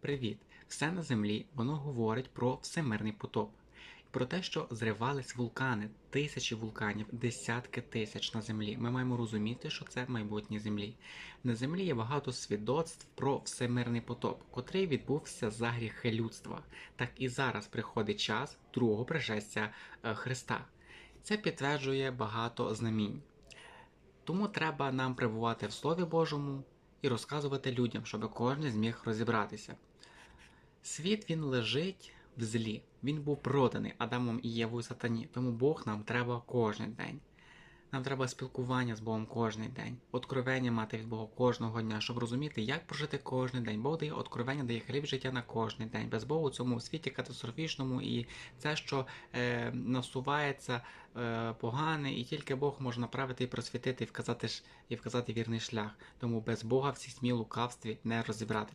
Привіт! Все на землі воно говорить про всемирний потоп. Про те, що зривались вулкани, тисячі вулканів, десятки тисяч на землі. Ми маємо розуміти, що це майбутнє землі. На землі є багато свідоцтв про всемирний потоп, котрий відбувся за гріхи людства. Так і зараз приходить час другого пришестя е, Христа. Це підтверджує багато знамінь. Тому треба нам перебувати в Слові Божому і розказувати людям, щоб кожен зміг розібратися. Світ він лежить в злі. Він був проданий Адамом і Євою сатані. Тому Бог нам треба кожен день. Нам треба спілкування з Богом кожен день, откровення мати від Бога кожного дня, щоб розуміти, як прожити кожен день. Бог дає откровення, дає хліб життя на кожен день. Без Бога у цьому світі катастрофічному і це, що е, насувається е, погане, і тільки Бог може направити і просвітити, і вказати, і вказати вірний шлях. Тому без Бога в цій смі лукавстві не розібрати.